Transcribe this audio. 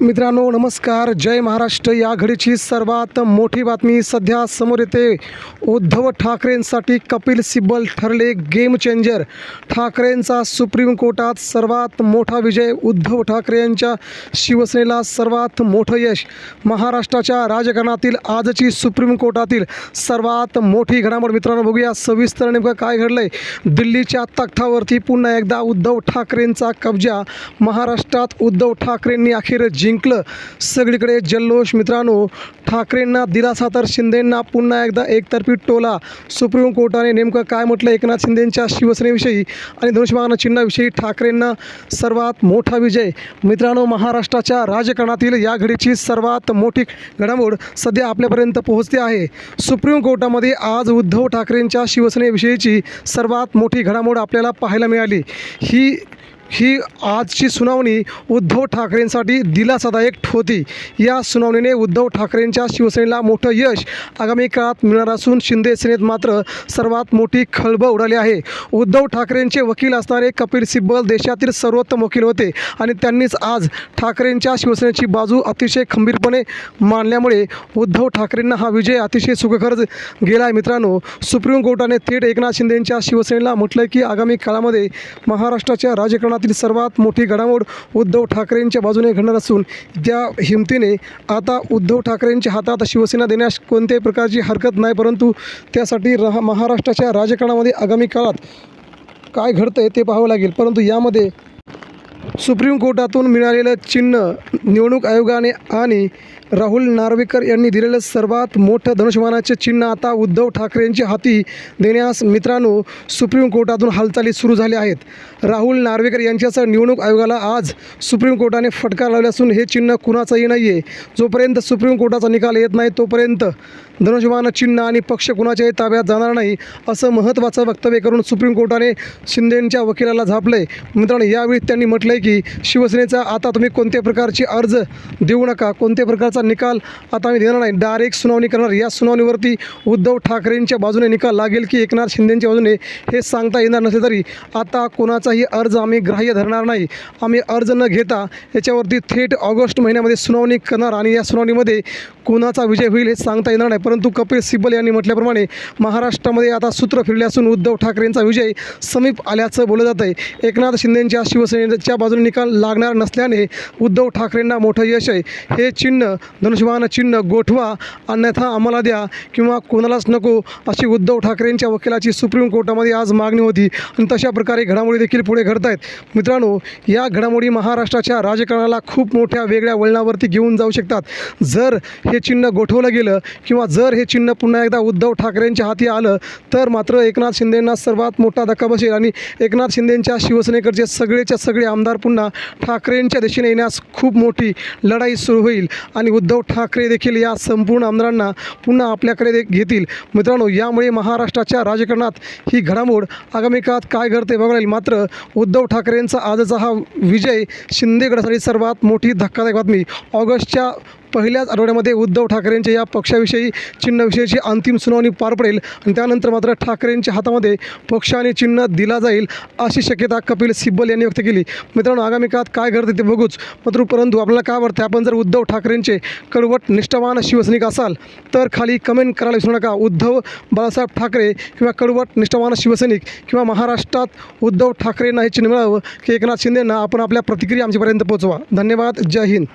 मित्रांनो नमस्कार. जय महाराष्ट्र. या घडीची सर्वात मोठी बातमी सध्या समोर येते. उद्धव ठाकरेंसाठी कपिल सिब्बल ठरले गेम चेंजर. ठाकरेंचा सुप्रीम कोर्टात सर्वात मोठा विजय उद्धव ठाकरे यांच्या शिवसेनेला सर्वात मोठं यश. महाराष्ट्राच्या राजकारणातील आजची सुप्रीम कोर्टातील सर्वात मोठी घडामोड मित्रांनो बघूया. सविस्तर नेमकं काय घडलं आहे दिल्लीच्या तख्तावरती पुन्हा एकदा उद्धव ठाकरेंचा कब्जा. महाराष्ट्रात उद्धव ठाकरेंनी अखेर जिंकलं. सगळीकडे जल्लोष. मित्रांनो ठाकरेंना दिलासा तर शिंदेंना पुन्हा एकदा एकतर्फी टोला. सुप्रीम कोर्टाने नेमकं काय म्हटलं एकनाथ शिंदेंच्या शिवसेनेविषयी आणि धनुष्यबाण चिन्हाविषयी? ठाकरेंना सर्वात मोठा विजय. मित्रांनो महाराष्ट्राच्या राजकारणातील या घडीची सर्वात मोठी घडामोड सध्या आपल्यापर्यंत पोहोचते आहे. सुप्रीम कोर्टामध्ये आज उद्धव ठाकरेंच्या शिवसेनेविषयीची सर्वात मोठी घडामोड आपल्याला पाहायला मिळाली. ही ही आजची सुनावणी उद्धव ठाकरेंसाठी दिलासादायक होती. या सुनावणीने उद्धव ठाकरेंच्या शिवसेनेला मोठं यश आगामी काळात मिळणार असून शिंदे सेनेत मात्र सर्वात मोठी खळबळ उडाली आहे. उद्धव ठाकरेंचे वकील असणारे कपिल सिब्बल देशातील सर्वोत्तम वकील होते आणि त्यांनीच आज ठाकरेंच्या शिवसेनेची बाजू अतिशय खंबीरपणे मांडल्यामुळे उद्धव ठाकरेंना हा विजय अतिशय सुखकर गेला आहे मित्रांनो सुप्रीम कोर्टाने थेट एकनाथ शिंदेंच्या शिवसेनेला म्हटलं की आगामी काळामध्ये महाराष्ट्राच्या राजकारणातील सर्वात मोठी घडामोड उद्धव ठाकरेंच्या बाजूने घडणार असून त्या हिमतीने आता उद्धव ठाकरेंच्या हातात शिवसेना देण्यास कोणत्याही प्रकारची हरकत नाही परंतु त्यासाठी रहा महाराष्ट्राच्या राजकारणामध्ये आगामी काळात काय घडतं आहे ते पाहावं लागेल. परंतु यामध्ये सुप्रीम कोर्टातून मिळालेलं चिन्ह निवडणूक आयोगाने आणि राहुल नार्वेकर यांनी दिलेलं सर्वात मोठं धनुष्यमानाचे चिन्ह आता उद्धव ठाकरेंच्या हाती देण्यास मित्रांनो सुप्रीम कोर्टातून हालचाली सुरू झाल्या आहेत. राहुल नार्वेकर यांच्यासह निवडणूक आयोगाला आज सुप्रीम कोर्टाने फटकार लावले असून हे चिन्ह कुणाचंही नाही आहे जोपर्यंत सुप्रीम कोर्टाचा निकाल येत नाही तोपर्यंत धनुष्यमान चिन्ह आणि पक्ष कुणाच्याही ताब्यात जाणार नाही असं महत्त्वाचं वक्तव्य करून सुप्रीम कोर्टाने शिंदेंच्या वकिलाला झापलं आहे मित्रांनो यावेळी त्यांनी म्हटलं आहे की शिवसेनेचा आता तुम्ही कोणत्या प्रकारची अर्ज देऊ नका कोणत्या प्रकारचा निकाल आता आम्ही देणार नाही. डायरेक्ट सुनावणी करणार. या सुनावणीवरती उद्धव ठाकरेंच्या बाजूने निकाल लागेल की एकनाथ शिंदेंच्या बाजूने हे सांगता येणार नसले तरी आता कोणाचाही अर्ज आम्ही ग्राह्य धरणार नाही. आम्ही अर्ज न घेता याच्यावरती थेट ऑगस्ट महिन्यामध्ये सुनावणी करणार आणि या सुनावणीमध्ये कोणाचा विजय होईल हे सांगता येणार नाही. परंतु कपिल सिब्बल यांनी म्हटल्याप्रमाणे महाराष्ट्रामध्ये आता सूत्र फिरले असून उद्धव ठाकरेंचा विजय समीप आल्याचं बोललं जात आहे एकनाथ शिंदेंच्या शिवसेनेच्या बाजूने निकाल लागणार नसल्याने उद्धव ठाकरेंना मोठं यश आहे. हे चिन्ह धनुष्यबाण चिन्ह गोठवा अन्यथा आम्हाला द्या किंवा कोणालाच नको अशी उद्धव ठाकरेंच्या वकिलाची सुप्रीम कोर्टामध्ये आज मागणी होती. आणि तशा प्रकारे घडामोडी देखील पुढे घडत आहेत. मित्रांनो या घडामोडी महाराष्ट्राच्या राजकारणाला खूप मोठ्या वेगळ्या वळणावरती घेऊन जाऊ शकतात. जर हे चिन्ह गोठवलं गेलं किंवा जर हे चिन्ह पुन्हा एकदा उद्धव ठाकरेंच्या हाती आलं तर मात्र एकनाथ शिंदेंना सर्वात मोठा धक्का बसेल. आणि एकनाथ शिंदेंच्या शिवसेनेकडचे सगळेच्या सगळे आमदार पुन्हा ठाकरेंच्या दिशेने येण्यास खूप मोठी लढाई सुरू होईल. आणि उद्धव ठाकरे देखील या संपूर्ण आमदारांना पुन्हा आपल्याकडे दे- घेतील. मित्रांनो यामुळे महाराष्ट्राच्या राजकारणात ही घडामोड आगामी काळात काय घडते बघायला येईल. मात्र उद्धव ठाकरेंचा आजचा हा विजय शिंदेगडासाठी सर्वात मोठी धक्कादायक बातमी ऑगस्टच्या पहिल्याच आठवड्यामध्ये उद्धव ठाकरेंच्या या पक्षाविषयी चिन्हाविषयीची अंतिम सुनावणी पार पडेल. आणि त्यानंतर मात्र ठाकरेंच्या हातामध्ये पक्ष आणि चिन्ह दिला जाईल अशी शक्यता कपिल सिब्बल यांनी व्यक्त केली. मित्रांनो आगामी काळात काय घडते ते बघूच. मात्र परंतु आपल्याला काय वाटतं आपण जर उद्धव ठाकरेंचे कडवट निष्ठावान शिवसैनिक असाल तर खाली कमेंट करायला विसरू नका. उद्धव बाळासाहेब ठाकरे किंवा कडवट निष्ठावान शिवसैनिक किंवा महाराष्ट्रात उद्धव ठाकरेंना हे चिन्ह मिळावं की एकनाथ शिंदेंना आपण आपल्या प्रतिक्रिया आमच्यापर्यंत पोहोचवा. धन्यवाद. जय हिंद.